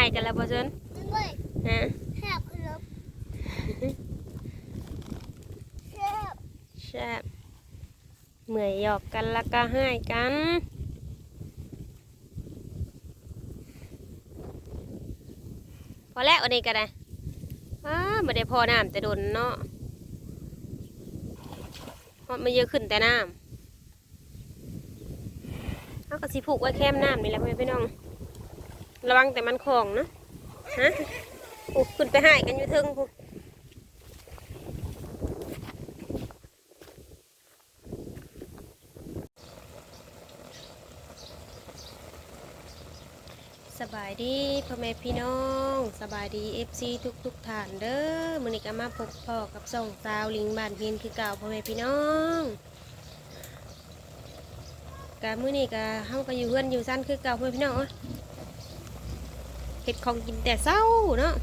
ให้กันแล้วบ่เซินดึงเลยฮะแคบขึ้นแล้วแคบแซ่บเมื่อยหยอกกันแล้วก็ให้กันพอแล้วอันนี้ก็ได้อ้าไม่ได้พอน้ำแต่โดนเนาะเพราะมันเยอะขึ้นแต่น้ำเขาก็สิผูกไว้แคมน้ำนี่แหละพ่อแม่พี่น้อง ระวังแต่มันของนะฮะโอ้ขึ้นไปให้กันอยู่เทิงพูสบายดีพ่อแม่พี่น้องสบายดีเอฟซีทุกทุกๆท่านเด้อมือนี้ก็มาพบพ่อกับส่องสาวลิงบ้านเพียนคือเก่าพ่อแม่พี่น้องกะมื้อนี้ก็เฮาก็อยู่เฮือนอยู่ซั่นคือเก่าพ่อแม่พี่น้อง เอ้ยเฮ็ดของกินแต่เช้าเนาะ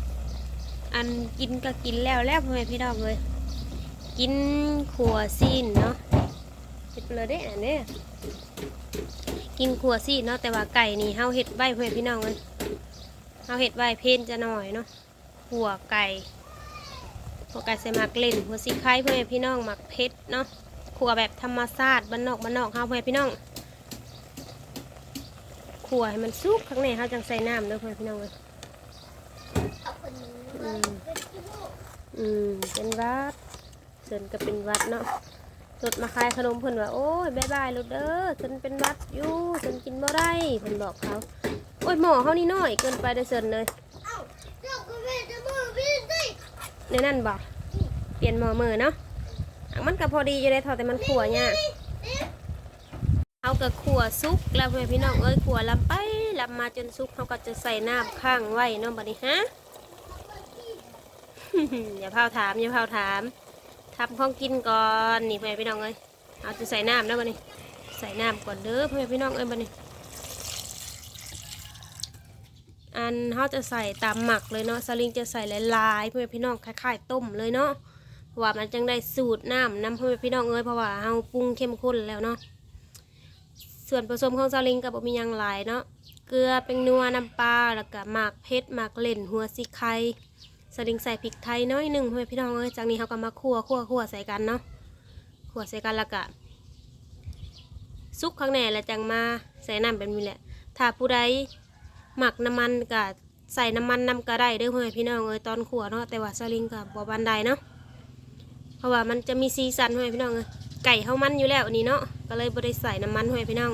อันกินก็กินแล้วแล้วพ่อแม่พี่น้องเลยกินขัวซีนเนาะเฮ็ดเลยเด้อันเด้กินขัวซีเนาะแต่ว่าไก่นี่เฮาเฮ็ดไว้เพื่อนพี่น้องเลยเฮาเฮ็ดไว้เพนจะหน่อยเนาะขัวไก่ขัวไก่ใส่หมักเล่นหัวซีไข่พ่อนพี่น้องหมักเพชรเนาะขัวแบบธรรมชาติบ้านนอกบ้านนอกเฮาพ่อนพี่น้อง ขัวให้มันสุกข้างในเฮาจังใส่น้ำเด้อเพื่อนพี่น้องเลยเอาคนนี้เลยเป็นขี้มูกอืมเป็นหวัดเดินก็เป็นหวัดเนาะรถมาขายขนมเพิ่นว่าโอ้ยบายบายรถเด้อฉันเป็นหวัดอยู่ฉันกินบ่ได้เพิ่นบอกเขาโอ้ยหมอเขานี่น้อยเกินไปเด้อเซินเลยเอ้าเจ้าก็ไม่จะมือพี่สิในนั่นบอกเปลี่ยนหมอมือเนาะอะมันก็พอดีอยู่ได้ทอแต่มันขัวเนี่ย เอากับขัวซุกแล้วเพื่อนพี่น้องเอ้ยขัวลำไปลำมาจนซุกเขาก็จะใส่น้ำข้างไว้เนาะบัดนี้ฮะอย่าพาวถามอย่าพาวถามทำของกินก่อนนี่เพื่อนพี่น้องเอ้ยเอาจะใส่น้ำแล้วบัดนี้ใส่น้ำก่อนเด้อเพื่อนพี่น้องเอ้ยบัดนี้อันเขาจะใส่ตามหมักเลยเนาะสลิงจะใส่ลายๆเพื่อพี่น้องคล้ายๆต้มเลยเนาะเพราว่ามันจังได้สูตรน้ำน้ำเพื่อพี่น้องเอ้ยเพราะว่าเราปรุงเข้มข้นแล้วเนาะ ส่วนผสมของสลิงกับบมีหยังหลายเนาะเกลือเป็นนัวน้ำปลาแล้วก็หมากเพชรหมากเล่นหัวซีไข่สลิงใส่พริกไทยน้อยหนึ่งเพื่อพี่น้องเอ้ยจากนี้เขาก็มาคั่วคั่วคั่วใส่กันเนาะคั่วใส่กันแล้วก็ซุกข้างในแล้วจังมาใส่น้ำแบบนี้แหละ ถ้าผู้ใดหมักน้ำมันกับใส่น้ำมันน้ำก็ได้เด้อพ่อพี่น้องเอ้ยตอนขัวเนาะแต่ว่าสลิงกับบบันไดเนาะเพราะว่ามันจะมีสีสันเพื่อพี่น้องเอ้ย ไก่เข้ามันอยู่แล้วอันนี้เนาะก็เลยบ่ได้ใส่น้ำมันพ่อแม่พี่น้อง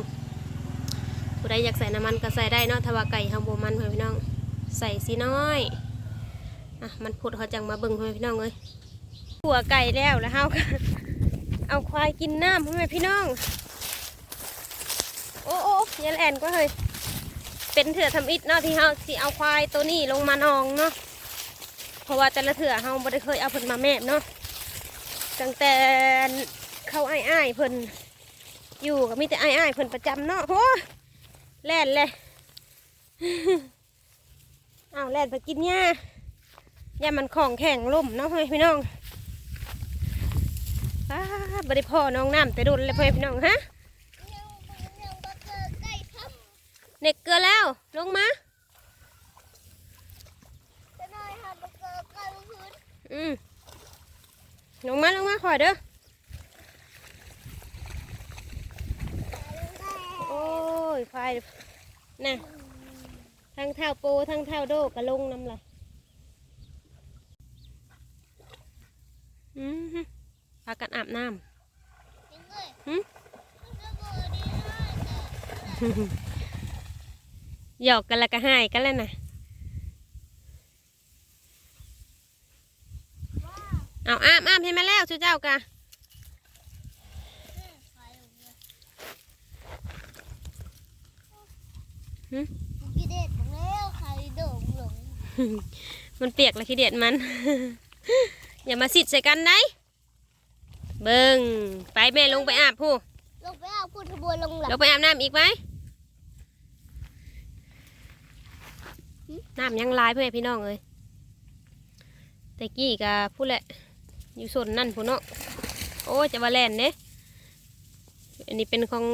ผู้ใดอยากใส่น้ำมันก็ใส่ได้เนาะถ้าว่าไก่เข้าบ่มันพ่อแม่พี่น้องใส่สีน้อยอะมันพุดเขาจังมาเบิ่งพ่อแม่พี่น้องเอ้ยขัวไก่แล้วแล้วเฮาก็เอาควายกินน้ำพ่อแม่พี่น้องโอ้โอ้ยันแอนก็เฮ้ยเป็นเถื่อทำอิฐเนาะที่เฮาสิเอาควายตัวนี้ลงมานองเนาะเพราะว่าแต่ละเถื่อเฮาบ่ได้เคยเอาเพิ่นมาแมบเนาะตั้งแต่ เข้าอ้ายอ้ายๆเพิ่นอยู่ก็มีแต่อ้ายอ้ายๆเพิ่นประจำเนาะโหแล่นเลยอ้าวแล่นไปกินหญ้าย่ามันของแข็งล่มเนาะพ่อแม่พี่น้องอ้าบ่ได้พ่อน้องน้ำแต่โดนเลยพ่อแม่พี่น้องฮะยังยังบัเจอไก่ทเน็กเกลือแล้วลงมาำจะน้อยค่ะบัเจอไก่บนพื้นอืมลงมาลงมาขอยเด้อ อ้ยไฟน่ะทั้งเท้าโปทั้งเท้าโดกระลงน้ำลายอืมฮึพากันอาบน้ยังเลยำหึมันจะเบอร์ดีได้แต่หยอกกันแล้วก็ให้กันแล้วนะว่าเอาอาบอาบให้มาแล้วชูเจ้ากะ ไก่ลงเลย หึกิเด็ดของแล้วไข่โด่งหลงมันเปียกแล้วขี้เดียดมัน อย่ามาสิดใส่กันได้เบิงไปแม่ลงไปอาบผู้ลงไปเอาพุทธบัวลงหลังลงไปอาบน้ำอีกไหมน้ำยังหลายเพื่อนพี่น้องเลยแต่กี้กะพูดแหละ อยู่ส่วนนั่นพูนเนาะโอ้ยจะว่าแล่นเด้อันนี้เป็นของ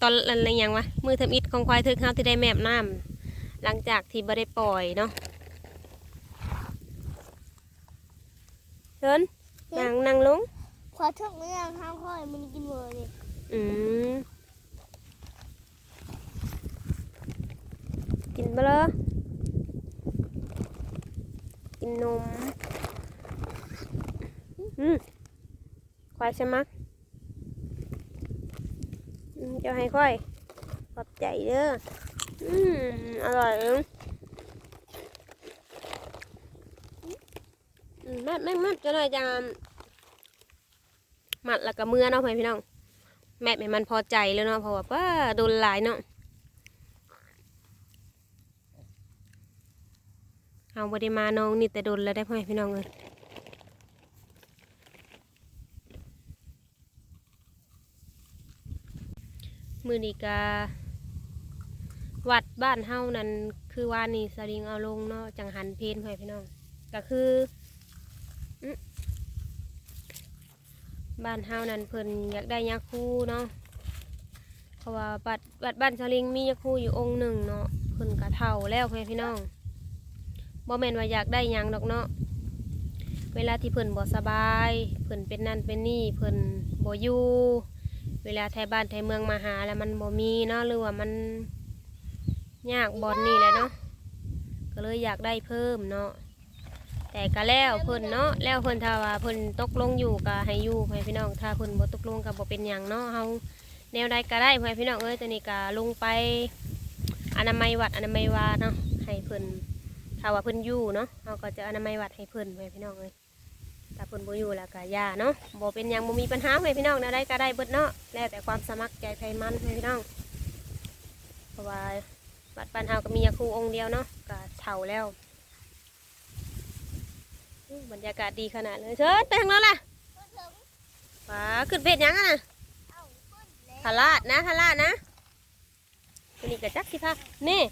ตอนอะไรอย่างวะมือทำอิฐของควายเธอข้าวที่ได้แมบน้ำหลังจากที่บ่ได้ปล่อยเนาะเชิญนั่งนั่งลงขอทุกเรื่องห้ามค่อยมันกินเวอร์เลยอืมกินไปเลยกินนมอืมควายใช่ไหมะอืม จะให้ค่อยขอบใจเด้ออืมอร่อยเองอืมมัดไม่มัดจะหน่อยจะมัดแล้วก็เมื่อเนาะพี่น้อง แม่แม่มันพอใจแล้วเนาะเพราะว่าป้าโดนหลายเนาะเอาบไดมาน้องนี่แต่โดนแล้วได้พ่อแม่พี่น้องเลย มือนีกาวัดบ้านเฮานั้นคือว่านี่สลิงเอาลงเนาะจังหันเพนพ่อแม่พี่น้องก็คือบ้านเฮานั้นเพิ่นอยากได้ยาคูเนาะเพราะว่าบัดบัดบ้านสลิงมียาคูอยู่องค์หนึ่งเนาะเพิ่นกะเท่าแล้วพ่อพี่น้องบ่แม่นว่าอยากได้ยังดอกเนาะเวลาที่เพิ่นบ่สบาย เพิ่นเป็นนั่นเป็นนี่เพิ่นบ่อยู่ เวลาไทยบ้านไทยเมืองมาหาแล้วมันบ่มีเนาะหรือว่ามันยากบอนนี่แหละเนาะก็เลยอยากได้เพิ่มเนาะแต่ก็แล้วเพิ่นเนาะแล้วเพิ่นถ้าว่าเพิ่นตกลงอยู่ก็ให้อยู่พ่อแม่พี่น้องถ้าเพิ่นบ่ตกลงก็บ่เป็นหยังเนาะเฮาแนวใดก็ได้เพื่อพี่น้องเอ้ยตัวนี้ก็ลงไปอนามัยวัดอนามัยวาเนาะให้เพิ่นถ้าว่าเพิ่นอยู่เนาะเราก็จะอนามัยวัดให้เพิ่นเพื่อพี่น้องเอ้ย ถ้าเพิ่นบ่อยู่แล้วก็ย่าเนาะบ่เป็นหยังบ่มีปัญหาเพื่อนพี่น้องแนวใดก็ได้เบิดเนาะแล้วแต่ความสมัครใจไผมันเพื่อนพี่น้องเพราะว่าวัดบ้านเฮาก็มียาคูองค์เดียวเนาะก็เฒ่าแล้วบรรยากาศดีขนาดเลยเชิญไปทางนั้นล่ะว้าขึ้นเพชรยังอะน่ะเอาขึ้นเลาราดนะทาราดนะวันนี้ก็จักสิพานี่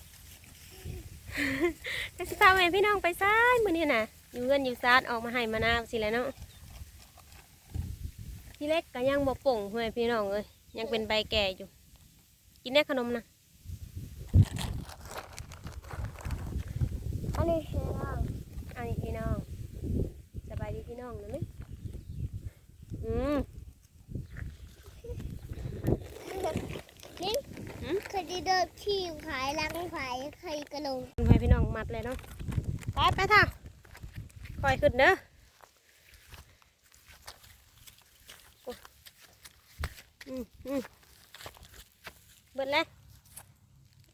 จักสิพาแม่พี่น้องไปซ้ายมือนี่นะ อยู่เงินอยู่ซาดออกมาให้มานาวสิแหล้วเนาะพี่เล็กก็ยังบ่ป่งเพื่อนพี่น้องเลยยังเป็นใบแก่อยู่ กินได้ขนมนะอันนี้คือเราอันนี้พี่น้องสบายดีพี่น้องนะไหมอืมนี่เคยได้เดินที่ขายล้างขายใครกระโหลกให้พี่น้องมัดเลยเนาะไปไปท่า คอยขึ้นเด้อโอ้อืมอืมเบิดเลย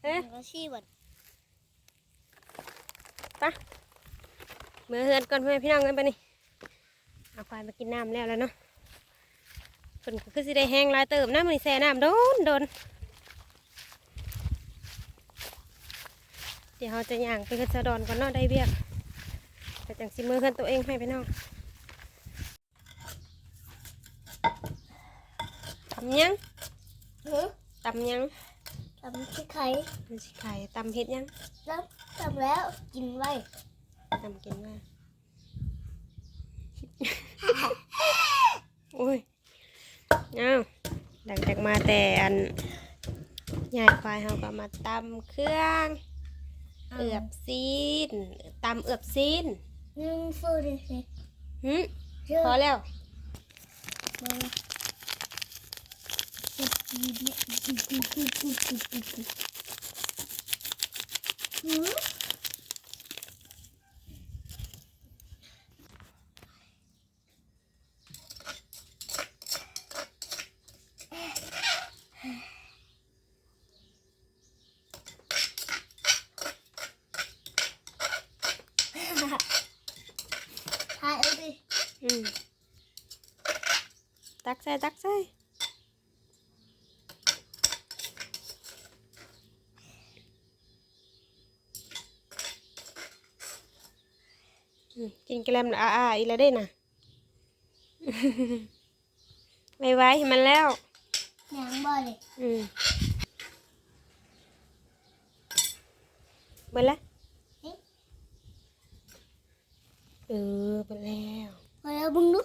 เอ๊ะก็ชี้วันมือเฮือนก่อนเพื่อนพี่น้องกันไปนี่เอาควายมากินน้ำแล้วแล้วเนาะฝนก็คือสิได้แห้งหลายเติมน้ำมันแช่น้ำโดนโดนเดี๋ยวเราจะย่างไปกระสะดอนก่อนเนาะได้เบีย กแต่จังสิมือเฮือนตัวเองให้พี่น้องตำยังเฮ้ยตำยังทำที่ไข่มันสิไข่ตำเห็ดยังแล้วทำแล้วกินไว้ตำกินว่า โอ้ยเอาหลังจากมาแต่อันใหญ่ควายเขาก็มาตำเครื่อง เอือบซีนตำเอือบซีน หนึ่งฟูดิสิหึเยอะพอแล้วหืม ถ่ายเอาดิ อืมตั กใส่ตักใส่อืมกินแกลมอาอาอีกแล้วได้น่ะไว้ไว้ให้มันแล้วยังบ่เลยอืมเบิดละเออเบิดแล้วพอแล้วมึงดู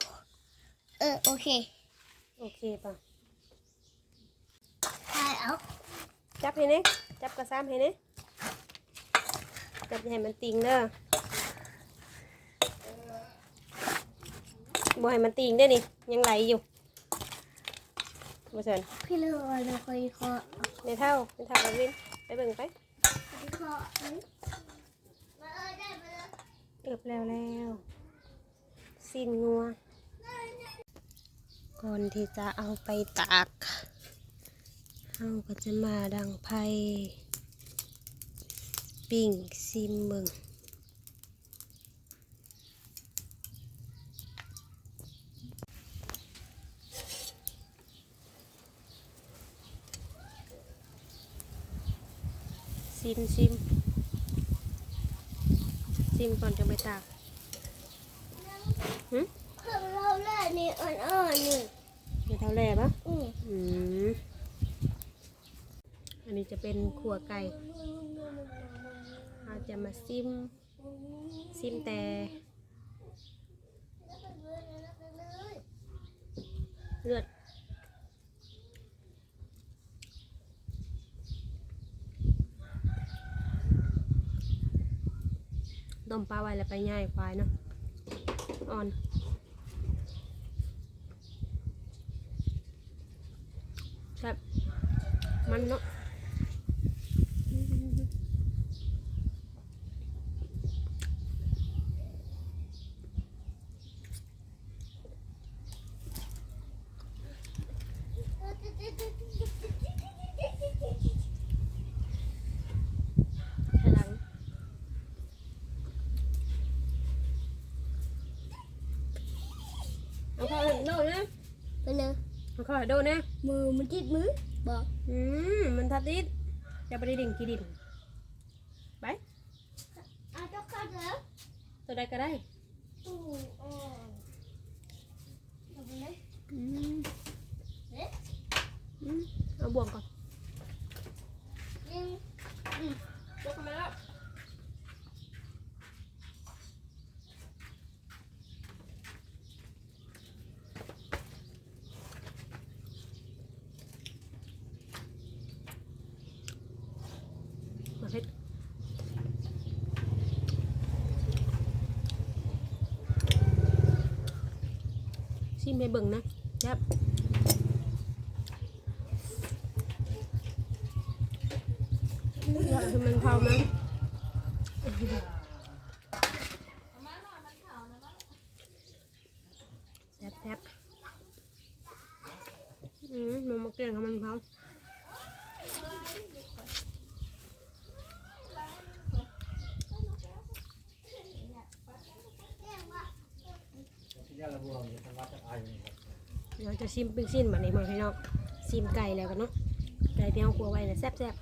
เออโอเค โอเคป่ะถ่ายเอาจับให้เน่จับกระซ้ำให้เน่จับอย่าให้มันติงเด้อบ่ให้มันติงได้อนี่ยังไหลอยู่บ่เซินพี่เลยเราเคยเคาะในเท่าในเท่ากับวินไปเบิ่งไปเคาะเลยมาเออได้มาเลยเอือบแล้วแล้วสิ้นงัว ก่อนที่จะเอาไปตากเราก็จะมาดังไฟปิ้งซิมเบิงซิมซิมซิมก่อนจะไปตากเค รื่องเราแรกนี่อ่อนๆนี่ในเท่าแร่ปะอืมอืมอันนี้จะเป็นขัวไก่เราจะมาซิม ซิมแต่เลือดต้มปลาไว้แล้วไปย่ายควายเนาะอ่อน ครับ มันเนาะให้หลังเอาเข้าให้โดนนะไปเลยเอาเข้าให้โดนนะมือมันติดมือ บอกอืมมันทัดดิดจะไปได้ดิ่งกี่ดิ่งไปเอาเจ้าข้าเถอะตัวใดก็ได้อืมอ่อนเอาไปเลยอืมเอ๊ะอืมเอาบ่วงก่อนยิงยกมาแล้วมา ไปเบิ่งนะยับอยากให้มันเผามั้งแซ่บแซ่บอืมมันมาเกลี่ยงให้มันเผา ที่นี่ เราบวมอยู่ทางวัดจะอายอยู่ครับเราจะชิมปิ้งชิ้นแบบนี้มาให้น้องชิมไก่แล้วกันเนาะไก่ที่เอาครัวไว้นะแซ่บแซ่บ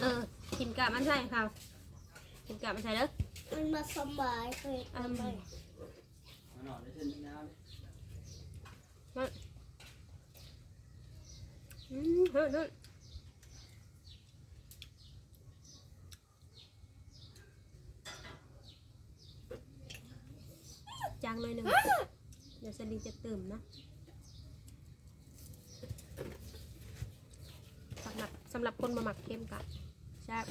เออกินกะมันใส่ค่ะกินกะมันใส่เด้อมันมาสบายเคย อืม ทำไม มาหน่อยได้เช่นน้ อืม เฮ้ยเฮ้ยจางหน่อยหนึ่งเดี๋ยวสลิงจะตื่มนะสำหรับสำหรับคนมาหมักเข้มกะใช่บ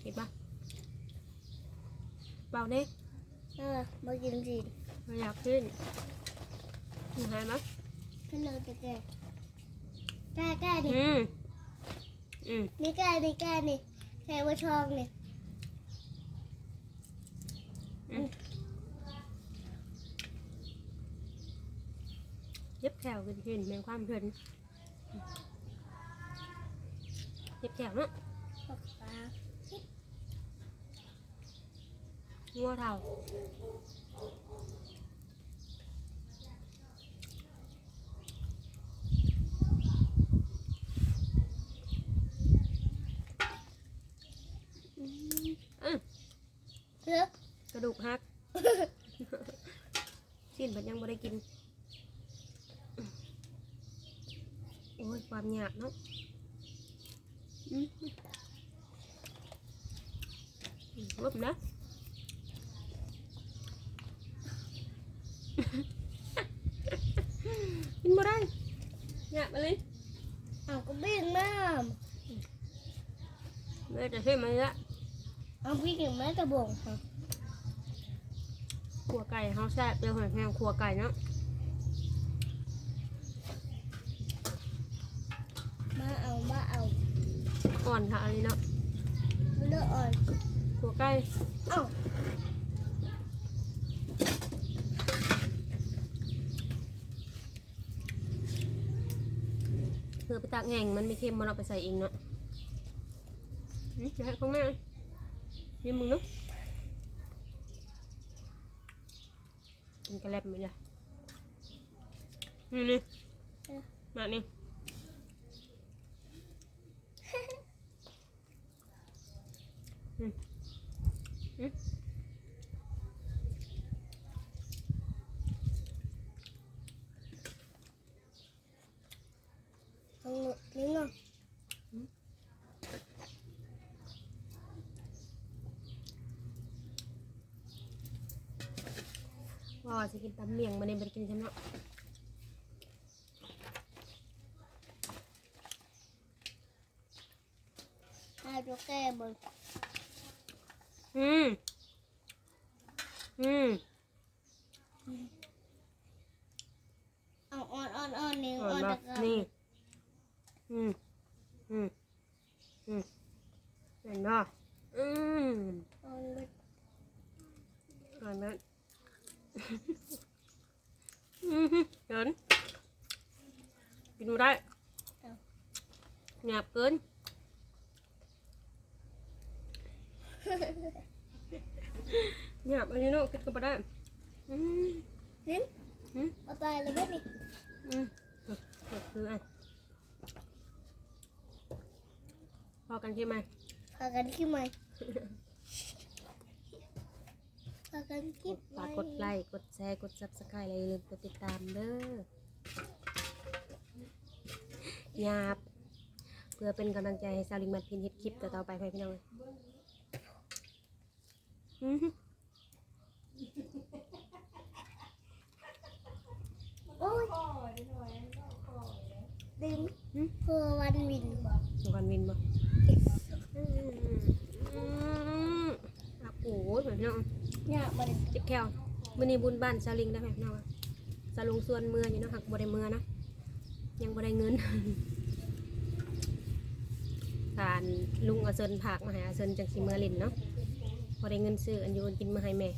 เห็นปะเบาเน่เออมากินสิไม่อยากขึ้น เห็นไหมขึ้นเลยจะแก่แก่แก่นี่อืมอืมนี่แก่นี่แก่นี่แก่ว่าช่องนี่เย็บแถวขึ้นขึ้นเป็นความเพลินเย็บแถวเนาะปากปลางัวเท่า กระดูกหัก สิ้นผัดยังบ่ได้กิน โอ้ย ความหยาบเนาะอืมนะ บงค่ะขัวไก่เฮาแซ่บเดี๋ยวหอยแห้งขัวไก่เนาะมาเอามาเอาอ่อนค่ะอันนี้เนาะเลืออ่อนขัวไก่เอ้าเพื่อไปตักแห้งมันไม่เค็มมันเอาไปใส่เองเนาะอืมจะให้ของแม่ นี่มึงเนาะกินกระแลบไหมล่ะนี่นี่มานี่อืมอืม เอานี่เนาะ ว่าจะกินตำเมี่ยงมาเนี่ยไปกินฉันเนาะ ให้ตัวแก้เบิ่งอืม อืม เอาอ่อนอ่อนอ่อนนี่อ่ออ่อนนมาตะกอนนี่ อืม อืม อืมเห็นป่ะอืมอ่อนเบิดอ่อนนั้นอืมเดินกินไม่ได้หยาบเกิน หยาบอันนี้เนาะกินก็ไม่ได้อืมลิ้นอืมเอาตายเลยเบิดนี่อืมเออเออคืออะพอกันใช่ไหมพากันขี้ใหม่พากันขี้ฝากกดไลค์กดแชร์กด subscribe อะไรอย่าลืมกดติดตามเด้อหยาบเพื่อเป็นกำลังใจให้สาวลิงมัดพินเฮ็ดคลิปต่อๆไปให้พี่น้องอื้อหือ โอ้ยดึงเพื่อวันวินบอกวันวินบ่อื้ออืมอะโอ้ยพี่น้องเนี่ยมันจ็บแขวมื้อนี้บุญบ้านสาลิงได้ไหมน้องสาลงส่วนเมืออยู่เนาะหักบ่ได้เมือเนะยังบ่ได้เงินการลุงเอาเซินผักมาให้อาเซินจังสิเมือลินเนาะ ได้เงินซื้ออันอยู่อันกินมาให้แม่